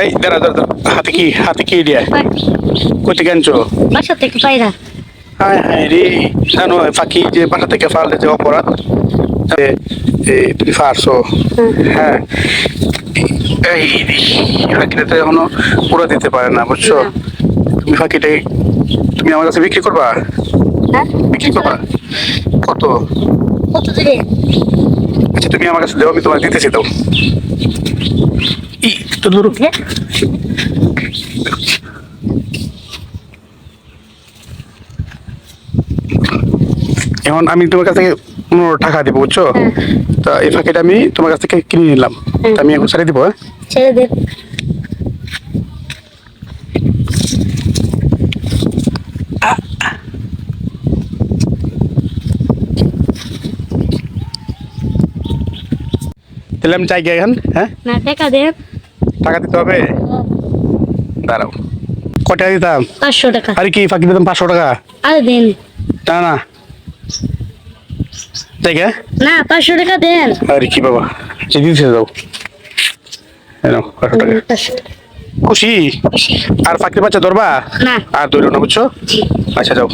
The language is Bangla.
এই দাঁড়া দাঁড়া। হাতে কি হাতে কি দিয়ে পাখি কই থেকে আনছো বাসা থেকে পায়রা হায় হায় রে। জানো পাখি যে বাসা থেকে ফাললে যে অপরাধ তুমি ফারছো হ্যাঁ। এই ফাঁকিটা তো এখনও পুরো দিতে পারে না বুঝছ? তুমি ফাঁকিটাই তুমি আমার কাছে বিক্রি করবা? হ্যাঁ? বিক্রি করবা? কত? কত আচ্ছা তুমি আমার কাছে দেবো আমি তোমার দিতেছি দাও। ই তো ধরো হ্যাঁ? এখন আমি তোমার কাছ থেকে পনেরো টাকা দিব বুঝছ? হ্যাঁ। তা এই ফাঁকিটা আমি তোমার কাছ থেকে কিনে নিলাম। হ্যাঁ। তা আমি এখন ছেড়ে দিব হ্যাঁ? ছেড়ে তাহলে আমি চাই গিয়ে এখন হ্যাঁ? না টাকা দে। টাকা দিতে হবে? দাঁড়াও। কত টাকা দিতাম? পাঁচশো টাকা। আরে কি ফাঁকি দিতাম পাঁচশো টাকা? আরে দিন। না না। তাই গে না পাঁচশো টাকা দেন। আরে কি বাবা যে দিতে দাও। পাঁচশো টাকা। খুশি? আর ফাঁকির বাচ্চা ধরবা? আর ধরো না বুঝছ? আচ্ছা যাও।